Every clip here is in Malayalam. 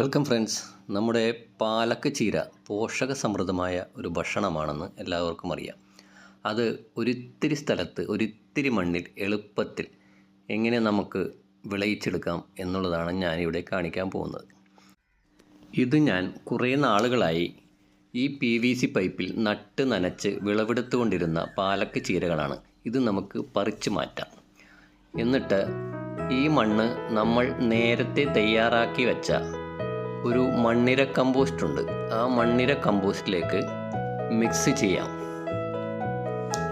Welcome friends. നമ്മുടെ പാലക്ക് ചീര പോഷക സമൃദ്ധമായ ഒരു ഭക്ഷണമാണെന്ന് എല്ലാവർക്കും അറിയാം. അത് ഒരിത്തിരി സ്ഥലത്ത് ഒരിത്തിരി മണ്ണിൽ എളുപ്പത്തിൽ എങ്ങനെ നമുക്ക് വിളയിച്ചെടുക്കാം എന്നുള്ളതാണ് ഞാനിവിടെ കാണിക്കാൻ പോകുന്നത്. ഇത് ഞാൻ കുറേ നാളുകളായി ഈ പി വി സി പൈപ്പിൽ നട്ട് നനച്ച് വിളവെടുത്തുകൊണ്ടിരുന്ന പാലക്ക് ചീരകളാണ്. ഇത് നമുക്ക് പറിച്ചു മാറ്റാം. എന്നിട്ട് ഈ മണ്ണ് നമ്മൾ നേരത്തെ തയ്യാറാക്കി വെച്ച ഒരു മണ്ണിര കമ്പോസ്റ്റ് ഉണ്ട്. ആ മണ്ണിര കമ്പോസ്റ്റിലേക്ക് മിക്സ് ചെയ്യാം.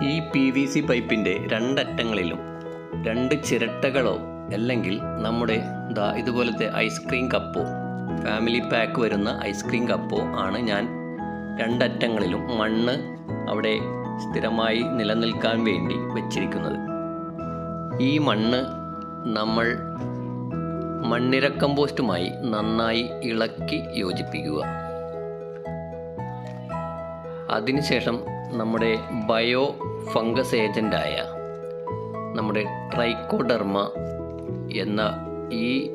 ഈ പി വി സി പൈപ്പിന്റെ രണ്ടറ്റങ്ങളിലും രണ്ട് ചിരട്ടകളോ അല്ലെങ്കിൽ നമ്മുടെ ദാ ഇതുപോലത്തെ ഐസ്ക്രീം കപ്പോ ഫാമിലി പാക്ക് വരുന്ന ഐസ്ക്രീം കപ്പോ ആണ് ഞാൻ രണ്ടറ്റങ്ങളിലും മണ്ണ് അവിടെ സ്ഥിരമായി നിലനിൽക്കാൻ വേണ്ടി വച്ചിരിക്കുന്നത്. ഈ മണ്ണ് നമ്മൾ മണ്ണിര കമ്പോസ്റ്റുമായി നന്നായി ഇളക്കി യോജിപ്പിക്കുക. അതിനുശേഷം നമ്മുടെ ബയോ ഫംഗസ് ഏജന്റായ നമ്മുടെ ട്രൈക്കോഡർമ എന്ന ഈ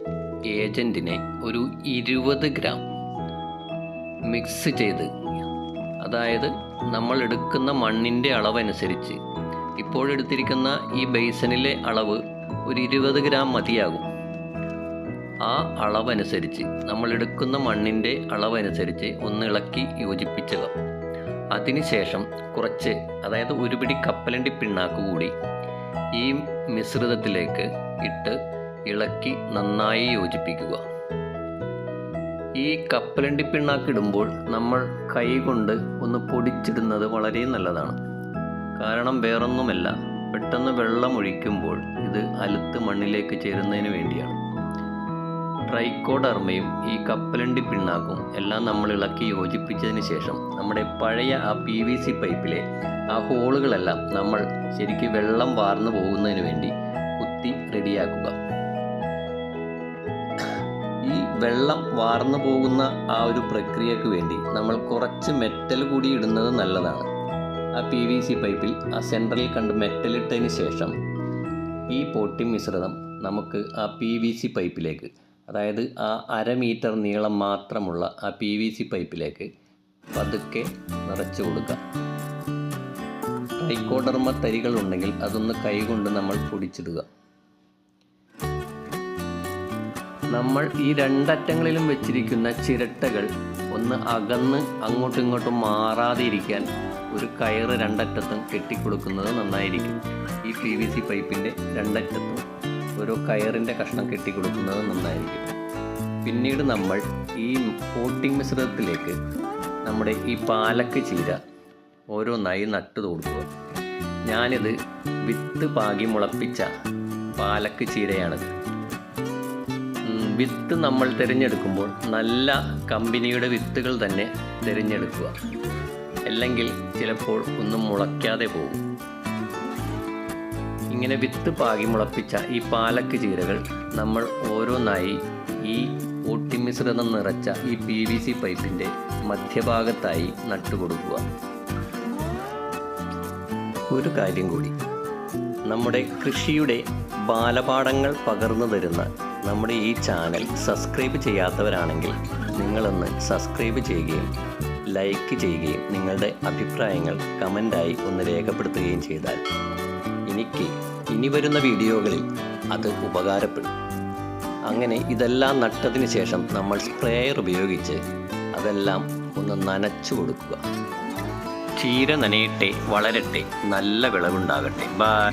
ഏജന്റിനെ ഒരു ഇരുപത് ഗ്രാം മിക്സ് ചെയ്ത് അതായത് നമ്മൾ എടുക്കുന്ന മണ്ണിന്റെ അളവനുസരിച്ച് ഇപ്പോഴെടുത്തിരിക്കുന്ന ഈ ബേസനിലെ അളവ് ഒരു ഇരുപത് ഗ്രാം മതിയാകും. ആ അളവനുസരിച്ച് നമ്മൾ എടുക്കുന്ന മണ്ണിന്റെ അളവനുസരിച്ച് ഒന്ന് ഇളക്കി യോജിപ്പിച്ചത് അതിനുശേഷം കുറച്ച് അതായത് ഒരു പിടി കപ്പലണ്ടി പിണ്ണാക്ക് കൂടി ഈ മിശ്രിതത്തിലേക്ക് ഇട്ട് ഇളക്കി നന്നായി യോജിപ്പിക്കുക. ഈ കപ്പലണ്ടി പിണ്ണാക്ക് ഇടുമ്പോൾ നമ്മൾ കൈ കൊണ്ട് ഒന്ന് പൊടിച്ചിടുന്നത് വളരെ നല്ലതാണ്. കാരണം വേറൊന്നുമല്ല പെട്ടെന്ന് വെള്ളം ഒഴിക്കുമ്പോൾ ഇത് അലുത്ത് മണ്ണിലേക്ക് ചേരുന്നതിന് വേണ്ടിയാണ്. ട്രൈക്കോഡർമയും ഈ കപ്പലണ്ടി പിണ്ണാക്കും എല്ലാം നമ്മൾ ഇളക്കി യോജിപ്പിച്ചതിന് ശേഷം നമ്മുടെ പഴയ ആ പി വി സി പൈപ്പിലെ ആ ഹോളുകളെല്ലാം നമ്മൾ ശരിക്കും വെള്ളം വാർന്നു പോകുന്നതിന് വേണ്ടി കുത്തി റെഡിയാക്കുക. ഈ വെള്ളം വാർന്നു പോകുന്ന ആ ഒരു പ്രക്രിയക്ക് വേണ്ടി നമ്മൾ കുറച്ച് മെറ്റൽ കൂടി ഇടുന്നത് നല്ലതാണ്. ആ പി വി സി പൈപ്പിൽ ആ സെൻട്രലിൽ കണ്ട് മെറ്റലിട്ടതിന് ശേഷം ഈ പോട്ടി മിശ്രിതം നമുക്ക് ആ പി വി സി പൈപ്പിലേക്ക് അതായത് ആ അര മീറ്റർ നീളം മാത്രമുള്ള ആ പി വി സി പൈപ്പിലേക്ക് പതുക്കെ നിറച്ചു കൊടുക്കാം ട്രൈക്കോഡർമ തരികൾ ഉണ്ടെങ്കിൽ അതൊന്ന് കൈകൊണ്ട് നമ്മൾ പൊടിച്ചിടുക. നമ്മൾ ഈ രണ്ടറ്റങ്ങളിലും വെച്ചിരിക്കുന്ന ചിരട്ടകൾ ഒന്ന് അകന്ന് അങ്ങോട്ടും ഇങ്ങോട്ടും മാറാതെ ഇരിക്കാൻ ഒരു കയറ് രണ്ടറ്റത്തും കെട്ടിക്കൊടുക്കുന്നത് നന്നായിരിക്കും. ഈ പി വി സി പൈപ്പിന്റെ രണ്ടറ്റത്തും. ഓരോ കയറിന്റെ കഷ്ണം കെട്ടി കൊടുക്കുന്നത് നന്നായിരിക്കും. പിന്നീട് നമ്മൾ ഈ പോട്ടിംഗ് മിശ്രിതത്തിലേക്ക് നമ്മുടെ ഈ പാലക്ക് ചീര ഓരോന്നായി നട്ട് കൊടുക്കുക ഞാനിത് വിത്ത് പാകി മുളപ്പിച്ച പാലക്ക് ചീരയാണിത് വിത്ത് നമ്മൾ തിരഞ്ഞെടുക്കുമ്പോൾ നല്ല കമ്പനിയുടെ വിത്തുകൾ തന്നെ തിരഞ്ഞെടുക്കുക. അല്ലെങ്കിൽ ചിലപ്പോൾ ഒന്നും മുളയ്ക്കാതെ പോകും. ഇങ്ങനെ വിത്ത് പാകി മുളപ്പിച്ച ഈ പാലക്ക് ചീരകൾ നമ്മൾ ഓരോന്നായി ഈ ഒട്ടിമിശ്രിതം നിറച്ച ഈ പി വി സി പൈപ്പിന്റെ മധ്യഭാഗത്തായി നട്ടുകൊടുക്കുക. ഒരു കാര്യം കൂടി. നമ്മുടെ കൃഷിയുടെ ബാലപാഠങ്ങൾ പകർന്നു തരുന്ന നമ്മുടെ ഈ ചാനൽ സബ്സ്ക്രൈബ് ചെയ്യാത്തവരാണെങ്കിൽ നിങ്ങളൊന്ന് സബ്സ്ക്രൈബ് ചെയ്യുകയും ലൈക്ക് ചെയ്യുകയും നിങ്ങളുടെ അഭിപ്രായങ്ങൾ കമന്റായി ഒന്ന് രേഖപ്പെടുത്തുകയും ചെയ്താൽ എനിക്ക് ഇനി വരുന്ന വീഡിയോകളിൽ അത് ഉപകാരപ്പെടും. അങ്ങനെ ഇതെല്ലാം നട്ടതിന് ശേഷം നമ്മൾ സ്പ്രേയർ ഉപയോഗിച്ച് അതെല്ലാം ഒന്ന് നനച്ചു കൊടുക്കുക. ചീര നനയട്ടെ വളരട്ടെ. നല്ല വിളവുണ്ടാകട്ടെ. ബൈ